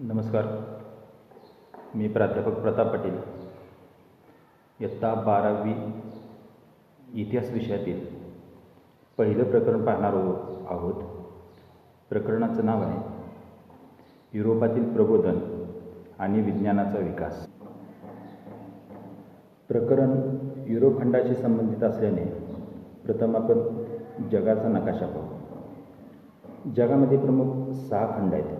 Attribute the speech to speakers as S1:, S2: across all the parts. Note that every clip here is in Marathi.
S1: नमस्कार. मी प्राध्यापक प्रताप पाटील. इयत्ता बारावी इतिहास विषयातील पहिलं प्रकरण पाहणार हो- आहोत. प्रकरणाचं नाव आहे युरोपातील प्रबोधन आणि विज्ञानाचा विकास. प्रकरण युरोप खंडाशी संबंधित असल्याने प्रथम आपण जगाचा नकाशा पाहू. जगामध्ये प्रमुख सहा खंड आहेत.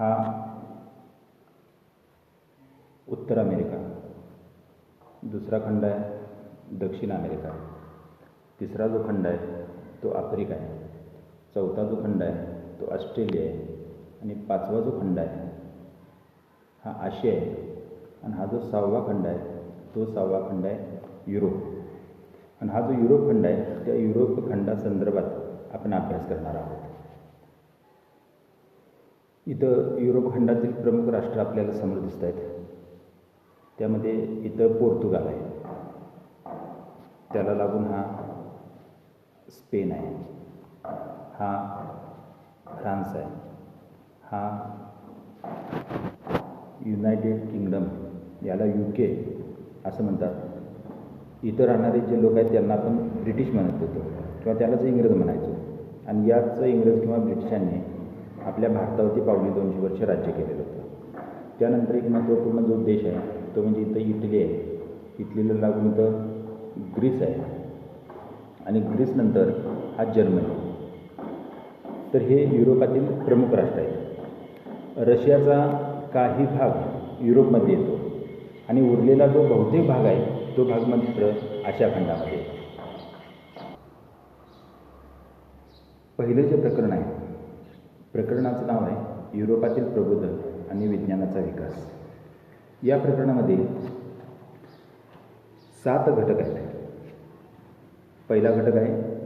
S1: हा उत्तर अमेरिका. दुसरा खंड आहे दक्षिण अमेरिका. तिसरा जो खंड आहे तो आफ्रिका आहे. चौथा जो खंड आहे तो ऑस्ट्रेलिया आहे. आणि पाचवा जो खंड आहे हा आशिया आहे. आणि हा जो सहावा खंड आहे तो सहावा खंड आहे युरोप. आणि हा जो युरोप खंड आहे त्या युरोप खंडासंदर्भात आपण अभ्यास करणार आहोत. इथं युरोप खंडातील प्रमुख राष्ट्र आपल्याला समोर दिसत आहेत. त्यामध्ये इथं पोर्तुगाल आहे. त्याला लागून हा स्पेन आहे. हा फ्रान्स आहे. हा युनायटेड किंगडम याला यू के असं म्हणतात. इथं राहणारे जे लोक आहेत त्यांना आपण ब्रिटिश म्हणत होतो. किंवा त्यालाच इंग्रज म्हणायचो. आणि याच इंग्रज किंवा ब्रिटिशांनी आपल्या भारतावरती पावणे दोनशे वर्ष राज्य केलेलं होतं. त्यानंतर एक महत्त्वपूर्ण जो देश आहे तो म्हणजे इथं इटली आहे. इटलीला लागून इथं ग्रीस आहे. आणि ग्रीसनंतर हा जर्मनी. तर हे युरोपातील प्रमुख राष्ट्र आहेत. रशियाचा काही भाग युरोपमध्ये येतो. आणि उरलेला जो बहुतेक भाग आहे तो भाग मात्र आशिया खंडामध्ये येतो. पहिलं जे प्रकरण आहे प्रकरणाचं नाव आहे युरोपातील प्रबोधन आणि विज्ञानाचा विकास. या प्रकरणामध्ये सात घटक आहेत. पहिला घटक आहे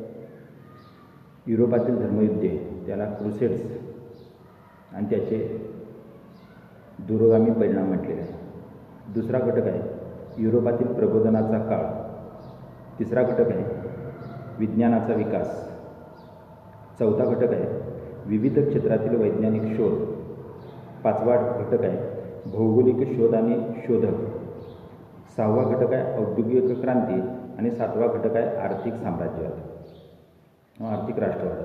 S1: युरोपातील धर्मयुद्धे त्याला क्रुसेड्स आणि त्याचे दूरगामी परिणाम म्हटलेले आहे दुसरा घटक आहे युरोपातील प्रबोधनाचा काळ. तिसरा घटक आहे विज्ञानाचा विकास. चौथा घटक आहे विविध क्षेत्रातील वैज्ञानिक शोध. पाचवा घटक आहे भौगोलिक शोध आणि शोधक. सहावा घटक आहे औद्योगिक क्रांती आणि सातवा घटक आहे आर्थिक साम्राज्यवाद. आर्थिक राष्ट्रवाद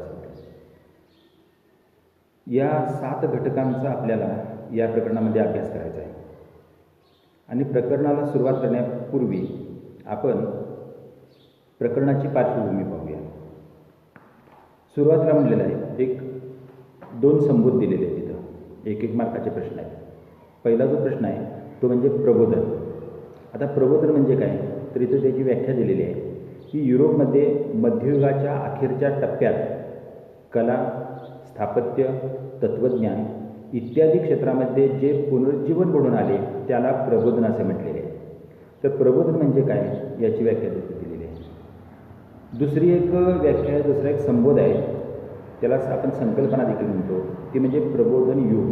S1: या सात घटकांचा आपल्याला या प्रकरणामध्ये अभ्यास करायचा आहे. आणि प्रकरणाला सुरुवात करण्यापूर्वी आपण प्रकरणाची पार्श्वभूमी पाहूया. सुरुवातीला म्हणलेलं आहे एक दोन संबोध दिलेले आहेत तिथं. एक एक मार्काचे प्रश्न आहेत. पहिला जो प्रश्न आहे तो म्हणजे प्रबोधन. आता प्रबोधन म्हणजे काय? तर इथं त्याची व्याख्या दिलेली आहे की युरोपमध्ये मध्ययुगाच्या अखेरच्या टप्प्यात कला स्थापत्य तत्त्वज्ञान इत्यादी क्षेत्रामध्ये जे पुनरुज्जीवन घडून आले त्याला प्रबोधन असे म्हटलेले आहे. तर प्रबोधन म्हणजे काय? याची व्याख्या दिलेली आहे. दुसरी एक व्याख्या आहे दुसरा एक संबोध आहे त्याला आपण संकल्पना देखील म्हणतो ती म्हणजे प्रबोधन युग.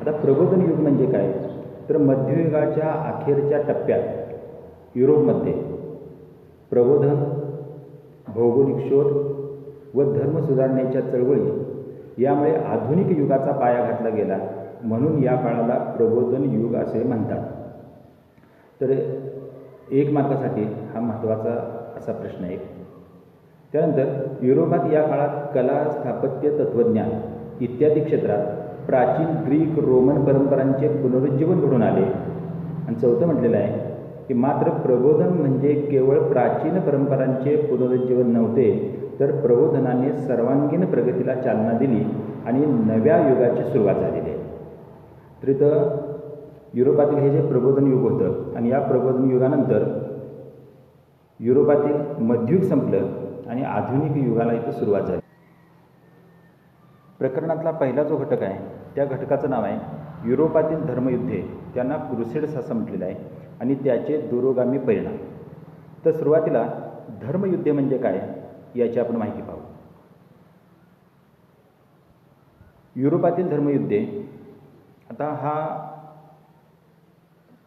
S1: आता प्रबोधन युग म्हणजे काय? तर मध्ययुगाच्या अखेरच्या टप्प्यात युरोपमध्ये प्रबोधन भौगोलिक शोध व धर्म सुधारण्याच्या चळवळी यामुळे आधुनिक युगाचा पाया घातला गेला. म्हणून या काळाला प्रबोधन युग असे म्हणतात. तर एक मार्कासाठी हा महत्त्वाचा असा प्रश्न आहे. त्यानंतर युरोपात या काळात कला स्थापत्य तत्त्वज्ञान इत्यादी क्षेत्रात प्राचीन ग्रीक रोमन परंपरांचे पुनरुज्जीवन घडून आले. आणि चौथं म्हटलेलं आहे की मात्र प्रबोधन म्हणजे केवळ प्राचीन परंपरांचे पुनरुज्जीवन नव्हते तर प्रबोधनाने सर्वांगीण प्रगतीला चालना दिली आणि नव्या युगाची सुरुवात झालेली आहे. तर इथं युरोपातील हे जे प्रबोधन युग होतं आणि या प्रबोधन युगानंतर युरोपातील मध्ययुग संपलं आणि आधुनिक युगाला इथं सुरुवात झाली. प्रकरणातला पहिला जो घटक आहे त्या घटकाचं नाव आहे युरोपातील धर्मयुद्धे. त्यांना क्रुसेड्स असं म्हटलेलं आहे आणि त्याचे दुरोगामी परिणाम. तर सुरुवातीला धर्मयुद्धे म्हणजे काय याची आपण माहिती पाहू. युरोपातील धर्मयुद्धे आता हा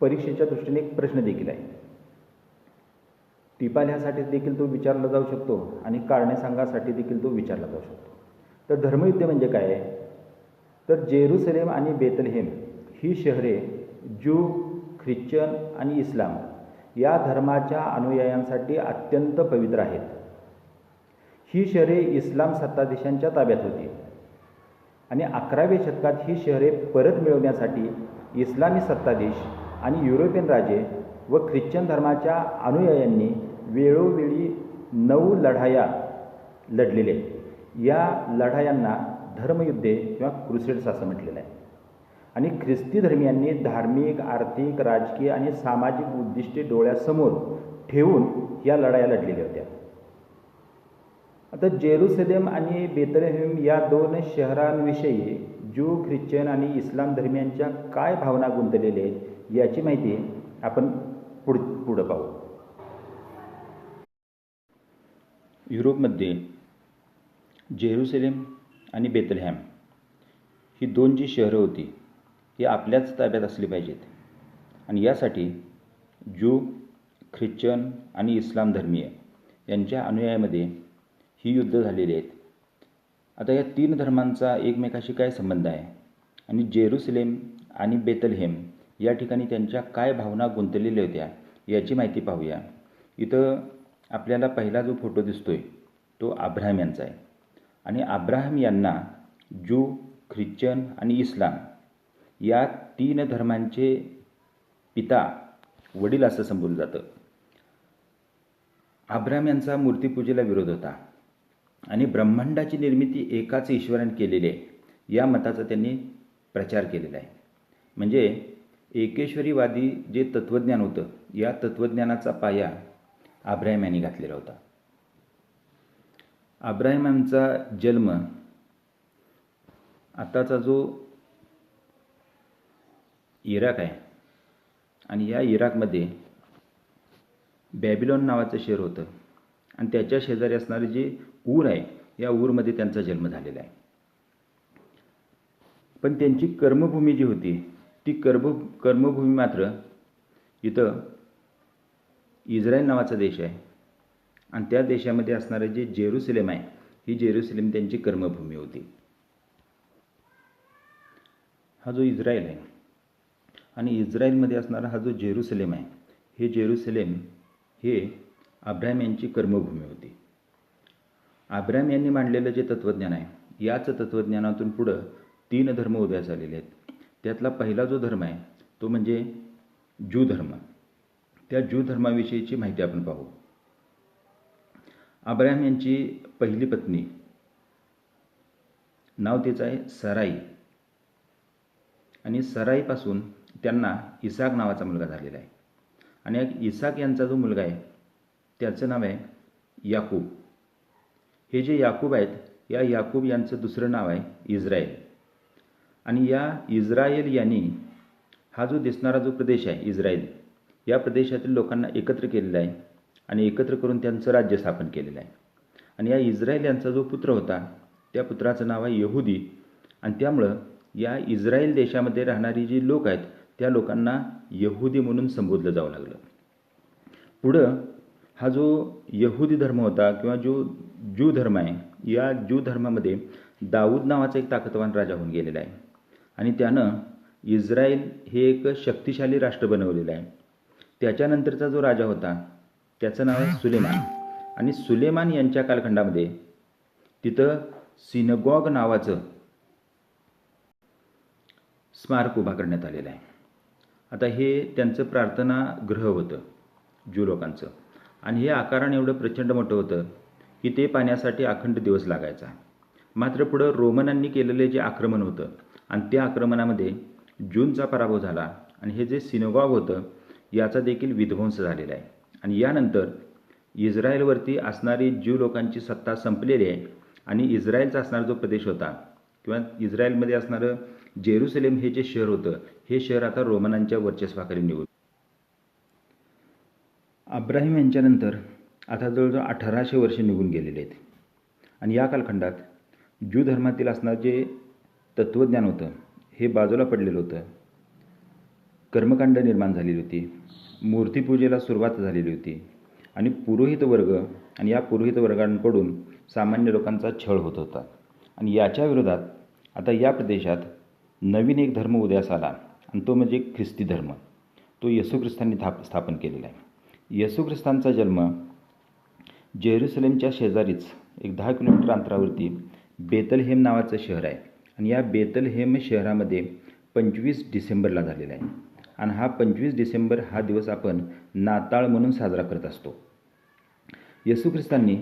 S1: परीक्षेच्या दृष्टीने एक प्रश्न देखील आहे. टिपा देखील तो विचारला जाऊ शकतो आणि कारणे सांगासाठी देखील तो विचारला जाऊ शकतो. तर धर्मयुद्ध म्हणजे काय? आहे तर जेरुसलेम आणि बेतलहेम ही शहरे ज्यू ख्रिश्चन आणि इस्लाम या धर्माच्या अनुयायांसाठी अत्यंत पवित्र आहेत. ही शहरे इस्लाम सत्ताधीशांच्या ताब्यात होती आणि अकराव्या शतकात ही शहरे परत मिळवण्यासाठी इस्लामी सत्ताधीश आणि युरोपियन राजे व ख्रिश्चन धर्माच्या अनुयायांनी वेळोवेळी नऊ लढाया लढलेल्या आहेत या लढायांना धर्मयुद्धे किंवा क्रुसेड्स असं म्हटलेलं आहे. आणि ख्रिस्ती धर्मियांनी धार्मिक आर्थिक राजकीय आणि सामाजिक उद्दिष्टे डोळ्यासमोर ठेवून या लढाया लढलेल्या होत्या. आता जेरुसलेम आणि बेतलेहेम या दोन शहरांविषयी ज्यू ख्रिश्चन आणि इस्लाम धर्मियांच्या काय भावना गुंतलेल्या आहेत याची माहिती आपण पुढ पुढं पाहू. युरोपमध्ये जेरुसलेम आणि बेतलहॅम ही दोन जी शहरं होती ही आपल्याच ताब्यात असली पाहिजेत. आणि यासाठी ज्यू ख्रिश्चन आणि इस्लाम धर्मीय यांच्या अनुयायामध्ये ही युद्ध झालेली आहेत. आता या तीन धर्मांचा एकमेकाशी काय संबंध आहे? आणि जेरुसलेम आणि बेतलहेम या ठिकाणी त्यांच्या काय भावना गुंतलेल्या होत्या याची माहिती पाहूया. इथं आपल्याला पहिला जो फोटो दिसतोय तो अब्राहम यांचा आहे. आणि अब्राहम यांना ज्यू ख्रिश्चन आणि इस्लाम या तीन धर्मांचे पिता वडील असं संबोधलं जातं. अब्राहम यांचा मूर्तीपूजेला विरोध होता. आणि ब्रह्मांडाची निर्मिती एकाच ईश्वराने केलेली आहे या मताचा त्यांनी प्रचार केलेला आहे. म्हणजे एकेश्वरीवादी जे तत्त्वज्ञान होतं या तत्त्वज्ञानाचा पाया आब्राहिम यांनी घातलेला होता. आब्राहिम यांचा जन्म आताचा जो इराक आहे आणि या इराकमध्ये बॅबिलॉन नावाचं शहर होतं आणि त्याच्या शेजारी असणारे जे ऊर आहे या ऊरमध्ये त्यांचा जन्म झालेला आहे. पण त्यांची कर्मभूमी जी होती ती कर्म कर्मभूमी मात्र इथं इस्रायल नावाचा देश आहे. आणि त्या देशामध्ये असणारं जे जेरुसलेम आहे ही जेरुसलेम त्यांची कर्मभूमी होती. हा जो इस्रायल आहे आणि इस्रायलमध्ये असणारा हा जो जेरुसलेम आहे हे जेरुसलेम हे अब्राहम यांची कर्मभूमी होती. अब्राहम यांनी मांडलेलं जे तत्त्वज्ञान आहे याच तत्त्वज्ञानातून पुढं तीन धर्म उदयास आलेले आहेत. त्यातला पहिला जो धर्म आहे तो म्हणजे ज्यू धर्म त्या ज्यू धर्माविषयीची माहिती आपण पाहू. अब्राहम यांची पहिली पत्नी नाव तिचं आहे सराई. आणि सराईपासून त्यांना इसाक नावाचा मुलगा झालेला आहे. आणि एक इसाक यांचा जो मुलगा आहे त्याचं नाव आहे याकूब. हे जे याकूब आहेत या याकूब यांचं दुसरं नाव आहे इस्रायल आणि या इस्रायल यांनी हा जो दिसणारा जो प्रदेश आहे इस्रायल या प्रदेशातील लोकांना एकत्र केलेला आहे आणि एकत्र करून त्यांचं राज्य स्थापन केलेलं आहे. आणि या इस्रायल यांचा जो पुत्र होता त्या पुत्राचं नाव आहे यहुदी. आणि त्यामुळं या इस्रायल देशामध्ये राहणारी जी लोक आहेत त्या लोकांना यहुदी म्हणून संबोधलं जावं लागलं. पुढं हा जो यहुदी धर्म होता किंवा जो ज्यू धर्म आहे या ज्यू धर्मामध्ये दाऊद नावाचा एक ताकदवान राजा होऊन गेलेला आहे. आणि त्यानं इस्रायल हे एक शक्तिशाली राष्ट्र बनवलेलं आहे. त्याच्यानंतरचा जो राजा होता त्याचं नाव आहे सुलेमान. आणि सुलेमान यांच्या कालखंडामध्ये तिथं सिनगॉग नावाचं स्मारक उभा करण्यात आलेलं आहे. आता हे त्यांचं प्रार्थना ग्रह होतं ज्यू लोकांचं. आणि हे आकारण एवढं प्रचंड मोठं होतं की ते पाण्यासाठी अखंड दिवस लागायचा. मात्र पुढं रोमनांनी केलेले जे आक्रमण होतं आणि त्या आक्रमणामध्ये जूनचा पराभव झाला. आणि हे जे सिनोगॉग होतं याचा देखील विध्वंस झालेला आहे. आणि यानंतर इस्रायलवरती असणारी ज्यू लोकांची सत्ता संपलेली आहे. आणि इस्रायलचा असणारा जो प्रदेश होता किंवा इस्रायलमध्ये असणारं जेरुसलेम हे जे शहर होतं हे शहर आता रोमनांच्या वर्चस्वाखाली निघून अब्राहिम यांच्यानंतर आता जवळजवळ अठराशे वर्षे निघून गेलेले आहेत. आणि या कालखंडात ज्यू धर्मातील असणारे जे तत्त्वज्ञान होतं. हे बाजूला पडलेलं होतं. कर्मकांड निर्माण झालेली होती. मूर्तीपूजेला सुरुवात झालेली होती. आणि पुरोहित वर्ग आणि या पुरोहित वर्गांकडून सामान्य लोकांचा छळ होत होता. आणि याच्या विरोधात आता या प्रदेशात नवीन एक धर्म उदयास आला. आणि तो म्हणजे ख्रिस्ती धर्म. तो येशू ख्रिस्तांनी थाप स्थापन केलेला आहे. येशू ख्रिस्तांचा जन्म जेरुसलेमच्या शेजारीच एक दहा किलोमीटर अंतरावरती बेतलहेम नावाचं शहर आहे. आणि या बेतलहेम शहरामध्ये पंचवीस डिसेंबरला झालेला आहे. आणि हा पंचवीस डिसेंबर हा दिवस आपण नाताळ म्हणून साजरा करत असतो. येशू ख्रिस्तांनी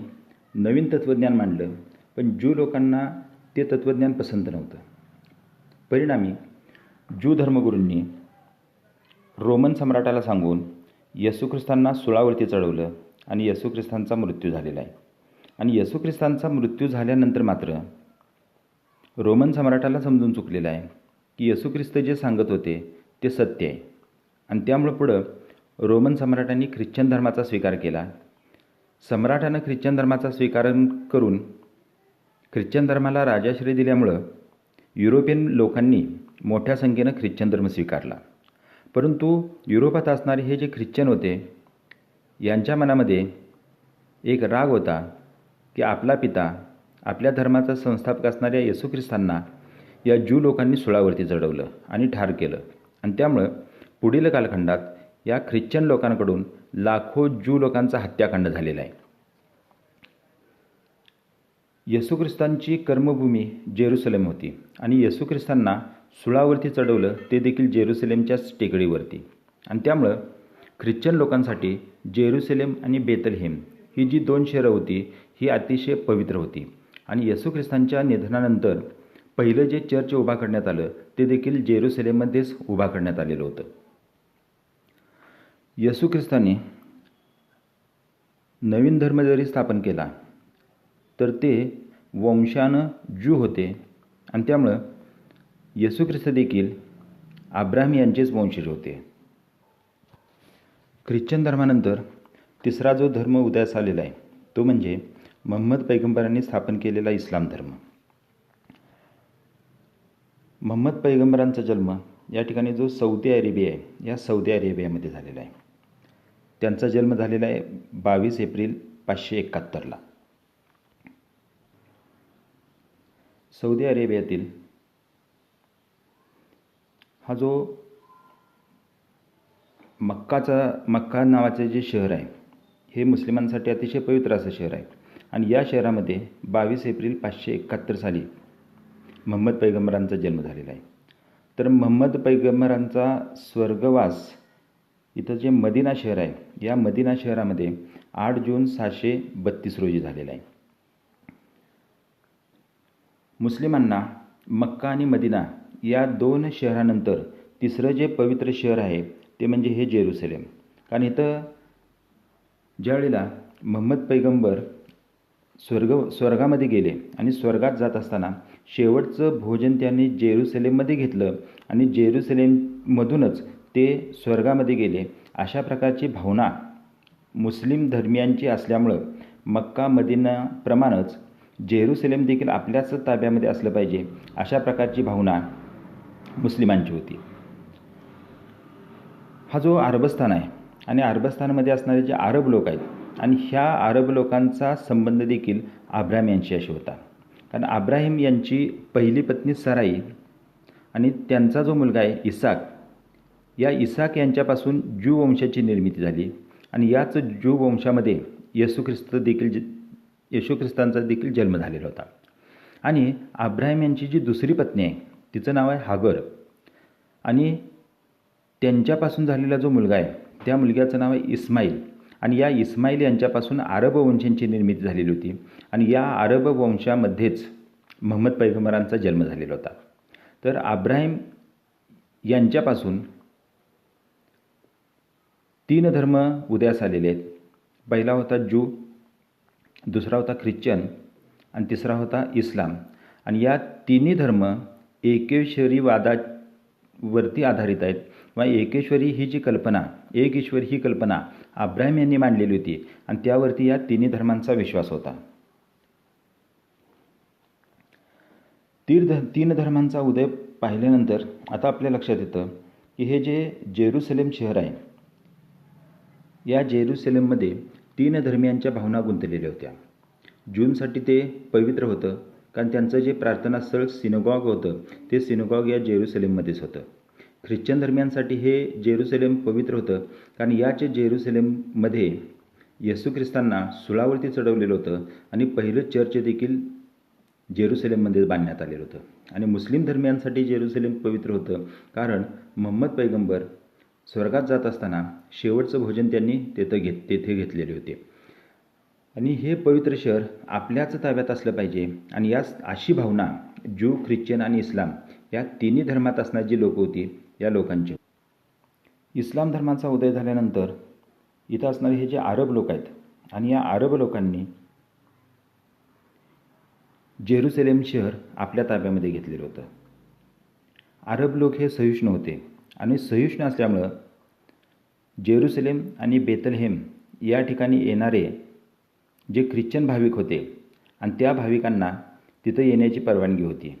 S1: नवीन तत्त्वज्ञान मांडलं पण ज्यू लोकांना ते तत्त्वज्ञान पसंत नव्हतं. परिणामी ज्यू धर्मगुरूंनी रोमन सम्राटाला सांगून येशू ख्रिस्तांना सुळावरती चढवलं आणि येशू ख्रिस्तांचा मृत्यू झालेला आहे. आणि येशू ख्रिस्तांचा मृत्यू झाल्यानंतर मात्र रोमन सम्राटाला समजून चुकलेलं आहे की येशू ख्रिस्त जे सांगत होते ते सत्य आहे. आणि त्यामुळं पुढं रोमन सम्राटांनी ख्रिश्चन धर्माचा स्वीकार केला. सम्राटानं ख्रिश्चन धर्माचा स्वीकार करून ख्रिश्चन धर्माला राजाश्रय दिल्यामुळं युरोपियन लोकांनी मोठ्या संख्येनं ख्रिश्चन धर्म स्वीकारला. परंतु युरोपात असणारे हे जे ख्रिश्चन होते यांच्या मनामध्ये एक राग होता की आपला पिता आपल्या धर्माचा संस्थापक असणाऱ्या येशू ख्रिस्तांना या ज्यू लोकांनी सुळावरती चढवलं आणि ठार केलं. आणि त्यामुळं पुढील कालखंडात या ख्रिश्चन लोकांकडून लाखो ज्यू लोकांचा हत्याकांड झालेला आहे. येशू ख्रिस्तांची कर्मभूमी जेरुसलेम होती आणि येशू ख्रिस्तांना सुळावरती चढवलं ते देखील जेरुसलेमच्याच टेकडीवरती. आणि त्यामुळं ख्रिश्चन लोकांसाठी जेरुसलेम आणि बेतलहेम ही जी दोन शहरं होती ही अतिशय पवित्र होती. आणि येशू ख्रिस्तांच्या निधनानंतर पहिलं जे चर्च उभा करण्यात आलं ते देखील जेरुसलेममध्येच उभा करण्यात आलेलं होतं. येशू ख्रिस्तांनी नवीन धर्म जरी स्थापन केला तर ते वंशानं ज्यू होते आणि त्यामुळं येशू ख्रिस्त देखील आब्राहम यांचेच वंशज होते. ख्रिश्चन धर्मानंतर तिसरा जो धर्म उदयास आलेला आहे तो म्हणजे महम्मद पैगंबरांनी स्थापन केलेला इस्लाम धर्म. महम्मद पैगंबरांचा जन्म या ठिकाणी जो सौदी अरेबिया आहे या सौदी अरेबियामध्ये झालेला आहे. त्यांचा जन्म झालेला आहे बावीस एप्रिल पाचशे एकाहत्तरला. सौदी अरेबियातील हा जो मक्काचा मक्का नावाचे जे शहर आहे हे मुस्लिमांसाठी अतिशय पवित्र असं शहर आहे. आणि या शहरामध्ये बावीस एप्रिल पाचशे एकाहत्तर साली महम्मद पैगंबरांचा जन्म झालेला आहे. तर महम्मद पैगंबरांचा स्वर्गवास इथं जे मदिना शहर आहे या मदिना शहरामध्ये आठ जून सहाशे बत्तीस रोजी झालेला आहे. मुस्लिमांना मक्का आणि मदिना या दोन शहरानंतर तिसरं जे पवित्र शहर आहे ते म्हणजे हे जेरुसलेम. कारण इथं ज्यावेळेला महम्मद पैगंबर स्वर्ग स्वर्गामध्ये गेले आणि स्वर्गात जात असताना शेवटचं भोजन त्यांनी जेरुसलेममध्ये घेतलं आणि जेरुसलेममधूनच ते स्वर्गामध्ये गेले. अशा प्रकारची भावना मुस्लिम धर्मियांची असल्यामुळं मक्का मदिनाप्रमाणेच जेरुसलेम देखील आपल्याच ताब्यामध्ये असलं पाहिजे अशा प्रकारची भावना मुस्लिमांची होती. हा जो अरबस्थान आहे आणि अरबस्थानमध्ये असणारे जे अरब लोक आहेत आणि ह्या अरब लोकांचा संबंध देखील आब्राहिम यांच्याशी होता. कारण अब्राहिम यांची पहिली पत्नी सराई आणि त्यांचा जो मुलगा आहे इसाक या इसाक यांच्यापासून ज्यू वंशाची निर्मिती झाली. आणि याच ज्यू वंशामध्ये येशू ख्रिस्त देखील येशू ख्रिस्तांचा देखील जन्म झालेला होता. आणि अब्राहिम यांची जी दुसरी पत्नी आहे तिचं नाव आहे हागर. आणि त्यांच्यापासून झालेला जो मुलगा आहे त्या मुलग्याचं नाव आहे इस्माईल. आणि या इस्माईल यांच्यापासून अरब वंशांची निर्मिती झालेली होती. आणि या अरब वंशामध्येच महम्मद पैगंबरांचा जन्म झालेला होता. तर अब्राहिम यांच्यापासून तीन धर्म उदयास आलेले आहेत. पहिला होता जू दुसरा होता ख्रिश्चन आणि तिसरा होता इस्लाम. आणि या तिन्ही धर्म वरती आधारित आहेत. व एकेश्वरी ही जी कल्पना एक ईश्वर ही कल्पना अब्राहिम यांनी मांडलेली होती आणि त्यावरती या तिन्ही धर्मांचा विश्वास होता. तीर ध तीन धर्मांचा उदय पाहिल्यानंतर आता आपल्या लक्षात येतं की हे जे जेरुसलेम शहर आहे या जेरुसलेममध्ये तीन धर्मियांच्या भावना गुंतलेल्या होत्या. जूनसाठी ते पवित्र होतं कारण त्यांचं जे प्रार्थनास्थळ सिनगॉग होतं ते सिनगॉग या जेरुसलेममध्येच होतं. ख्रिश्चन धर्मियांसाठी हे जेरुसलेम पवित्र होतं. कारण याच जेरुसलेममध्ये येशू ख्रिस्तांना सुळावरती चढवलेलं होतं आणि पहिलं चर्च देखील जेरुसलेममध्ये बांधण्यात आलेलं होतं. आणि मुस्लिम धर्मियांसाठी जेरुसलेम पवित्र होतं. कारण मोहम्मद पैगंबर स्वर्गात जात असताना शेवटचं भोजन त्यांनी तेथं घेत तेथे घेतलेले होते. आणि हे पवित्र शहर आपल्याच ताब्यात असलं पाहिजे. आणि याच अशी भावना ज्यू ख्रिश्चन आणि इस्लाम या तिन्ही धर्मात असणारी जी लोकं होती या लोकांची. इस्लाम धर्माचा उदय झाल्यानंतर इथं असणारे हे जे अरब लोक आहेत आणि या अरब लोकांनी जेरुसलेम शहर आपल्या ताब्यामध्ये घेतलेलं होतं. अरब लोक हे सहिष्णू होते आणि सहिष्णू असल्यामुळं जेरुसलेम आणि बेतलहेम या ठिकाणी येणारे जे ख्रिश्चन भाविक होते आणि त्या भाविकांना तिथं येण्याची परवानगी होती.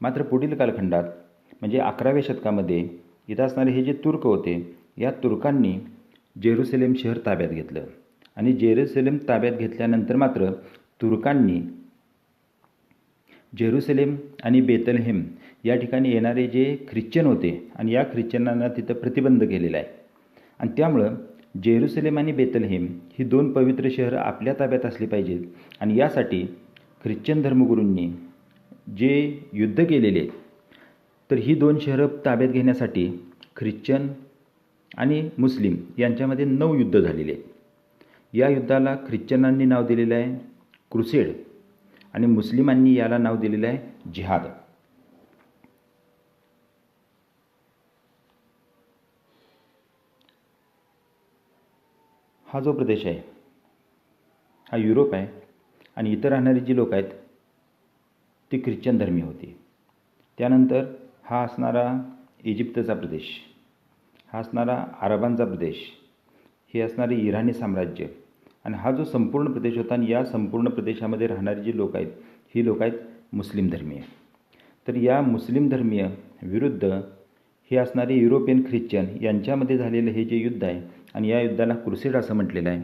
S1: मात्र पुढील कालखंडात म्हणजे अकराव्या शतकामध्ये इथं असणारे हे जे तुर्क होते या तुर्कांनी जेरुसलेम शहर ताब्यात घेतलं. आणि जेरुसलेम ताब्यात घेतल्यानंतर मात्र तुर्कांनी जेरुसलेम आणि बेतलहेम या ठिकाणी येणारे जे ख्रिश्चन होते आणि या ख्रिश्चनांना तिथं प्रतिबंध केलेला आहे. आणि त्यामुळं जेरुसलेम आणि बेतलहेम ही दोन पवित्र शहरं आपल्या ताब्यात असली पाहिजेत. आणि यासाठी ख्रिश्चन धर्मगुरूंनी जे युद्ध केलेले आहेत तर ही दोन शहरं ताब्यात घेण्यासाठी ख्रिश्चन आणि मुस्लिम यांच्यामध्ये नऊ युद्ध झालेले आहेत. या युद्धाला ख्रिश्चनांनी नाव दिलेलं आहे क्रुसेड आणि मुस्लिमांनी याला नाव दिलेलं आहे जिहाद. हा जो प्रदेश आहे हा युरोप आहे आणि इतर राहणारी जी लोक आहेत ती ख्रिश्चन धर्मीय होती. त्यानंतर हा असणारा इजिप्तचा प्रदेश हा असणारा अरबांचा प्रदेश हे असणारे इराणी साम्राज्य आणि हा जो संपूर्ण प्रदेश होता आणि या संपूर्ण प्रदेशामध्ये राहणारी जी लोक आहेत ही लोक आहेत मुस्लिम धर्मीय. तर या मुस्लिम धर्मीय विरुद्ध हे असणारे युरोपियन ख्रिश्चन यांच्यामध्ये झालेलं हे जे युद्ध आहे आणि या युद्धाला क्रुसेड असं म्हटलेलं आहे.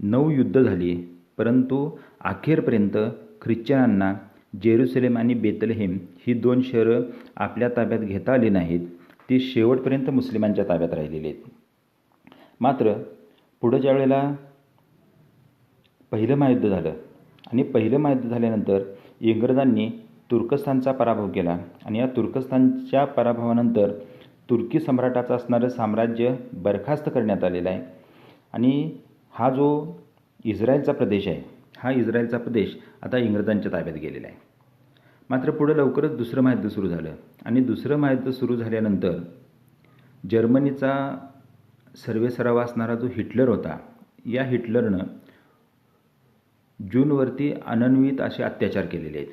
S1: नऊ युद्ध झाली परंतु अखेरपर्यंत ख्रिश्चनांना जेरुसलेम आणि बेतलहेम ही दोन शहरं आपल्या ताब्यात घेता आली नाहीत ती शेवटपर्यंत मुस्लिमांच्या ताब्यात राहिलेली आहेत. मात्र पुढं ज्या वेळेला पहिलं महायुद्ध झालं आणि पहिलं महायुद्ध झाल्यानंतर इंग्रजांनी तुर्कस्तानचा पराभव केला आणि या तुर्कस्तानच्या पराभवानंतर तुर्की सम्राटाचं असणारं साम्राज्य बरखास्त करण्यात आलेलं आहे. आणि हा जो इस्रायलचा प्रदेश आहे हा इस्रायलचा प्रदेश आता इंग्रजांच्या ताब्यात गेलेला आहे. मात्र पुढं लवकरच दुसरं महायुद्ध सुरू झालं. आणि दुसरं महायुद्ध सुरू झाल्यानंतर जर्मनीचा सर्वेसरावा असणारा जो हिटलर होता या हिटलरनं जूनवरती अनन्वित असे अत्याचार केलेले आहेत.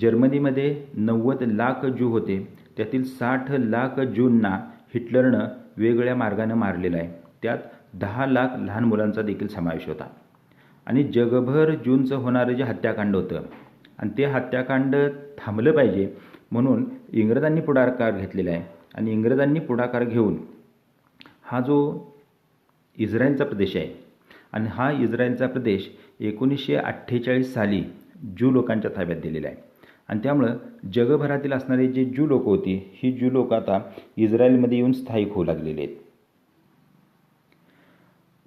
S1: जर्मनीमध्ये नव्वद लाख जू होते. त्यातील साठ लाख ज्यूंना हिटलरनं वेगळ्या मार्गानं मारलेलं आहे. त्यात दहा लाख लहान मुलांचा देखील समावेश होता. आणि जगभर जूनचं होणारं जे हत्याकांड होतं आणि ते हत्याकांड थांबलं पाहिजे म्हणून इंग्रजांनी पुढाकार घेतलेला आहे. आणि इंग्रजांनी पुढाकार घेऊन हा जो इस्रायलचा प्रदेश आहे आणि हा इस्रायलचा प्रदेश एकोणीसशे अठ्ठेचाळीस साली ज्यू लोकांच्या ताब्यात दिलेला आहे. आणि त्यामुळं जगभरातील असणारी जी ज्यू लोकं होती ही ज्यू लोकं आता इस्रायलमध्ये येऊन स्थायिक होऊ लागलेले आहेत.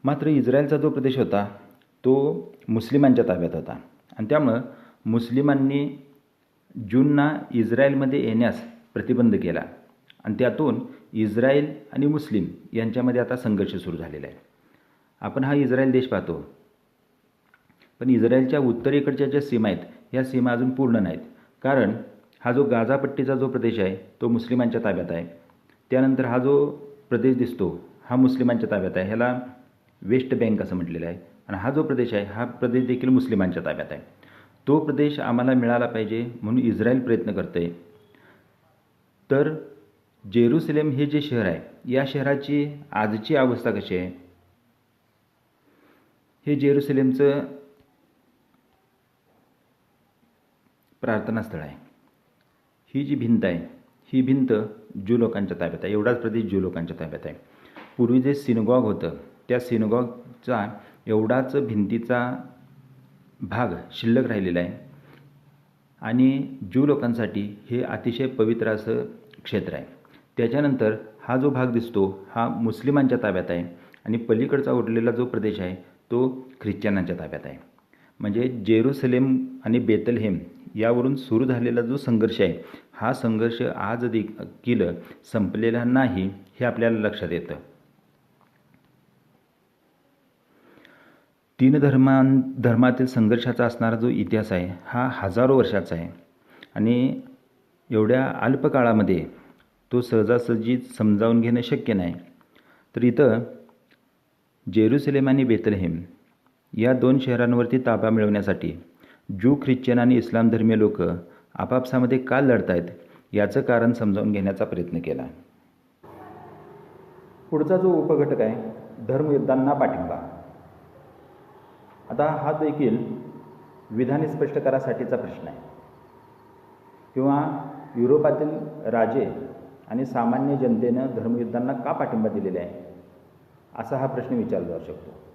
S1: मात्र इस्रायलचा जो प्रदेश होता तो मुस्लिमांच्या ताब्यात होता. आणि त्यामुळं मुस्लिमांनी ज्यूंना इस्रायलमध्ये येण्यास प्रतिबंध केला. आणि त्यातून इस्रायल आणि मुस्लिम यांच्यामध्ये आता संघर्ष सुरू झालेला आहे. आपण हा इस्रायल देश पाहतो. पण इस्रायलच्या उत्तरेकडच्या ज्या सीमा आहेत ह्या सीमा अजून पूर्ण नाहीत. कारण हा जो गाझापट्टीचा जो प्रदेश आहे तो मुस्लिमांच्या ताब्यात आहे. त्यानंतर हा जो प्रदेश दिसतो हा मुस्लिमांच्या ताब्यात आहे. ह्याला वेस्ट बँक असं म्हटलेलं आहे. आणि हा जो प्रदेश आहे हा प्रदेश देखील मुस्लिमांच्या ताब्यात आहे. तो प्रदेश आम्हाला मिळाला पाहिजे म्हणून इस्रायल प्रयत्न करतं. आहे तर जेरुसलेम हे जे शहर आहे या शहराची आजची अवस्था कशी आहे? हे जेरुसलेमचं प्रार्थनास्थळ आहे. ही जी भिंत आहे ही भिंत ज्यू लोकांच्या ताब्यात आहे. एवढाच प्रदेश ज्यू लोकांच्या ताब्यात आहे. पूर्वी जे सिनगॉग होतं त्या सिन्गॉगचा एवढाच भिंतीचा भाग शिल्लक राहिलेला आहे. आणि ज्यू लोकांसाठी हे अतिशय पवित्र असं क्षेत्र आहे. त्याच्यानंतर हा जो भाग दिसतो हा मुस्लिमांच्या ताब्यात आहे. आणि पलीकडचा उरलेला जो प्रदेश आहे तो ख्रिश्चनांच्या ताब्यात आहे. म्हणजे जेरुसलेम आणि बेतलहेम यावरून सुरू झालेला जो संघर्ष आहे हा संघर्ष आज देखील संपलेला नाही हे आपल्याला लक्षात येतं. तीन धर्मां धर्मातील संघर्षाचा असणारा जो इतिहास आहे हा हजारो वर्षाचा आहे. आणि एवढ्या अल्पकाळामध्ये तो सहजासहजी समजावून घेणं शक्य नाही. तर इथं जेरुसलेम आणि बेतलहेम या दोन शहरांवरती ताबा मिळवण्यासाठी ज्यू ख्रिश्चन आणि इस्लाम धर्मीय लोक आपापसामध्ये का लढत आहेत याचं कारण समजावून घेण्याचा प्रयत्न केला. पुढचा जो उपघटक आहे धर्मयुद्धांना पाठिंबा. आता हा देखील विधाने स्पष्ट करासाठीचा प्रश्न आहे. किंवा युरोपातील राजे आणि सामान्य जनतेनं धर्मयुद्धांना का पाठिंबा दिलेला आहे? असा हा प्रश्न विचारला जाऊ शकतो.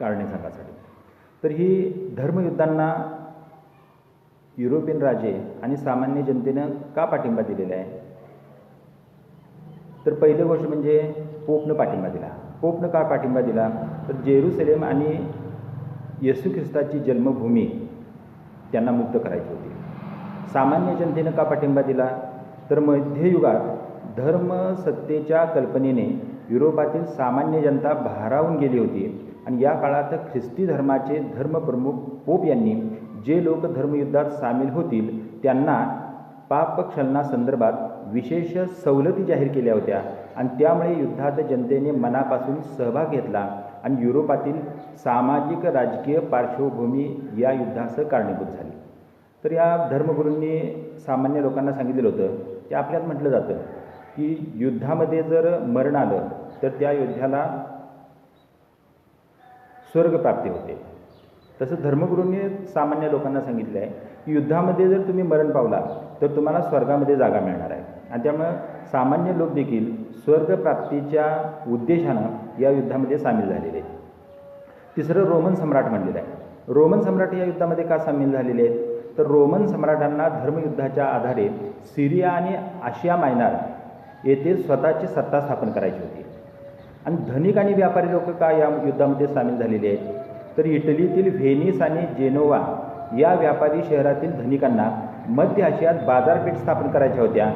S1: कारणे सांगासाठी तर ही धर्मयुद्धांना युरोपियन राजे आणि सामान्य जनतेनं का पाठिंबा दिलेला आहे? तर पहिली गोष्ट म्हणजे पोपनं पाठिंबा दिला. पोपनं का पाठिंबा दिला? तर जेरुसलेम आणि येशू ख्रिस्ताची जन्मभूमी त्यांना मुक्त करायची होती. सामान्य जनतेनं का पाठिंबा दिला? तर मध्ययुगात धर्मसत्तेच्या कल्पनेने युरोपातील सामान्य जनता भारावून गेली होती. आणि या काळात ख्रिस्ती धर्माचे धर्मप्रमुख पोप यांनी जे लोक धर्मयुद्धात सामील होतील त्यांना पापक्षलनासंदर्भात विशेष सवलती जाहीर केल्या होत्या. आणि त्यामुळे युद्धात जनतेने मनापासून सहभाग घेतला आणि युरोपातील सामाजिक राजकीय पार्श्वभूमी या युद्धास कारणीभूत झाली. तर या धर्मगुरूंनी सामान्य लोकांना सांगितलेलं होतं की आपल्यात म्हटलं जातं की युद्धामध्ये जर मरण आलं तर त्या योद्ध्याला स्वर्गप्राप्ती होते. तसं धर्मगुरूंनी सामान्य लोकांना सांगितलं आहे की युद्धामध्ये जर तुम्ही मरण पावला तर तुम्हाला स्वर्गामध्ये जागा मिळणार आहे. आणि त्यामुळं सामान्य लोक देखील स्वर्गप्राप्तीच्या उद्देशानं या युद्धामध्ये सामील झालेले आहेत. तिसरं रोमन सम्राट म्हणलेलं आहे. रोमन सम्राट या युद्धामध्ये का सामील झालेले आहेत? तर रोमन सम्राटांना धर्मयुद्धाच्या आधारे सिरिया आणि आशिया मायनार येथे स्वतःची सत्ता स्थापन करायची होती. आणि धनिक आणि व्यापारी लोक का या युद्धामध्ये सामील झालेले आहेत? तर इटलीतील व्हेनिस आणि जेनोवा या व्यापारी शहरातील धनिकांना मध्य आशियात बाजारपेठ स्थापन करायच्या होत्या.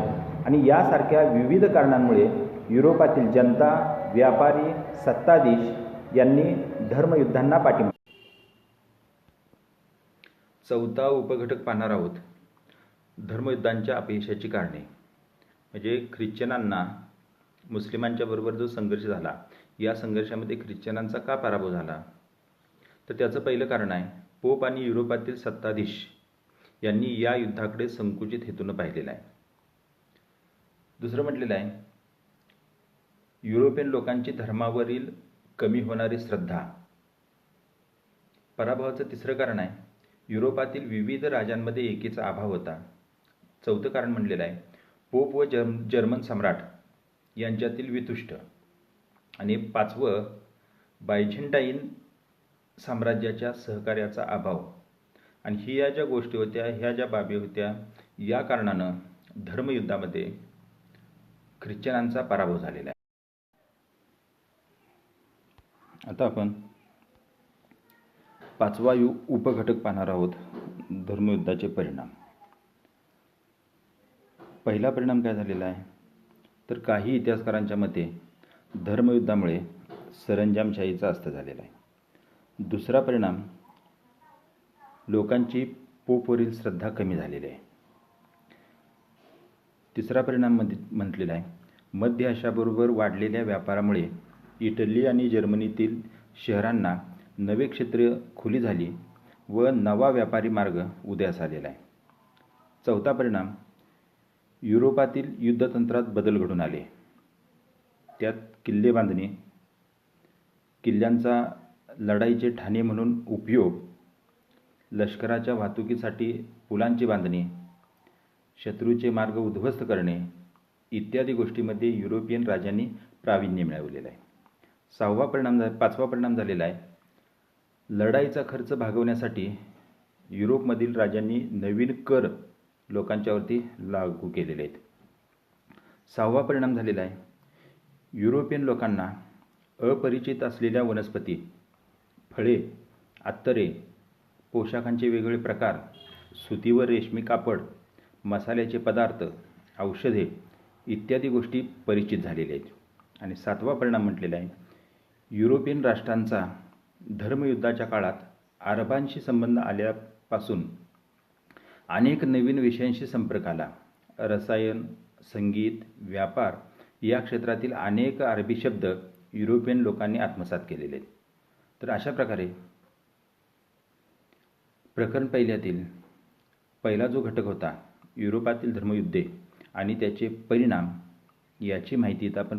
S1: आणि यासारख्या विविध कारणांमुळे युरोपातील जनता व्यापारी सत्ताधीश यांनी धर्मयुद्धांना पाठिंबा चौथा उपघटक पाहणार आहोत. धर्मयुद्धांच्या अपयशाची कारणे. म्हणजे ख्रिश्चनांना मुस्लिमांच्या बरोबर जो संघर्ष झाला या संघर्षामध्ये ख्रिश्चनांचा का पराभव झाला? तर त्याचं पहिलं कारण आहे पोप आणि युरोपातील सत्ताधीश यांनी या युद्धाकडे संकुचित हेतूनं पाहिलेलं आहे. दुसरं म्हटलेलं आहे युरोपियन लोकांची धर्मावरील कमी होणारी श्रद्धा. पराभवाचं तिसरं कारण आहे युरोपातील विविध राजांमध्ये एकीचा अभाव होता. चौथं कारण म्हणलेलं आहे पोप व जर्म जर्मन सम्राट यांच्यातील वितुष्ट. आणि पाचवं बायझेंटाईन साम्राज्याच्या सहकार्याचा अभाव. आणि ही या ज्या गोष्टी होत्या ह्या ज्या बाबी होत्या या कारणानं धर्मयुद्धामध्ये ख्रिश्चनांचा पराभव झालेला आहे. आता आपण पाचवा यु उपघटक पाहणार आहोत धर्मयुद्धाचे परिणाम. पहिला परिणाम काय झालेला आहे? तर काही इतिहासकारांच्या मते धर्मयुद्धामुळे सरंजामशाहीचा अस्त झालेला आहे. दुसरा परिणाम लोकांची पोपवरील श्रद्धा कमी झालेली आहे. तिसरा परिणाममध्ये म्हटलेला आहे मध्य अशाबरोबर वाढलेल्या व्यापारामुळे इटली आणि जर्मनीतील शहरांना नवे क्षेत्र खुली झाली व नवा व्यापारी मार्ग उदयास आलेला आहे. चौथा परिणाम युरोपातील युद्धतंत्रात बदल घडून आले. त्यात किल्ले बांधणे किल्ल्यांचा लढाईचे ठाणे म्हणून उपयोग लष्कराच्या वाहतुकीसाठी पुलांची बांधणे शत्रूचे मार्ग उद्ध्वस्त करणे इत्यादी गोष्टीमध्ये युरोपियन राजांनी प्रावीण्य मिळवलेलं आहे. सहावा परिणाम झा पाचवा परिणाम झालेला आहे. लढाईचा खर्च भागवण्यासाठी युरोपमधील राजांनी नवीन कर लोकांच्यावरती लागू केलेले आहेत. सहावा परिणाम झालेला आहे. युरोपियन लोकांना अपरिचित असलेल्या वनस्पती फळे अत्तरे पोशाखांचे वेगवेगळे प्रकार सुती व रेशमी कापड मसाल्याचे पदार्थ औषधे इत्यादी गोष्टी परिचित झालेल्या आहेत. आणि सातवा परिणाम म्हटलेला आहे. युरोपियन राष्ट्रांचा धर्मयुद्धाच्या काळात अरबांशी संबंध आल्यापासून अनेक नवीन विषयांशी संपर्क आला. रसायन संगीत व्यापार या क्षेत्रातील अनेक अरबी शब्द युरोपियन लोकांनी आत्मसात केलेले आहेत. तर अशा प्रकारे प्रकरण पहिल्यातील पहिला जो घटक होता युरोपातील धर्मयुद्धे आणि त्याचे परिणाम याची माहिती इथं आपण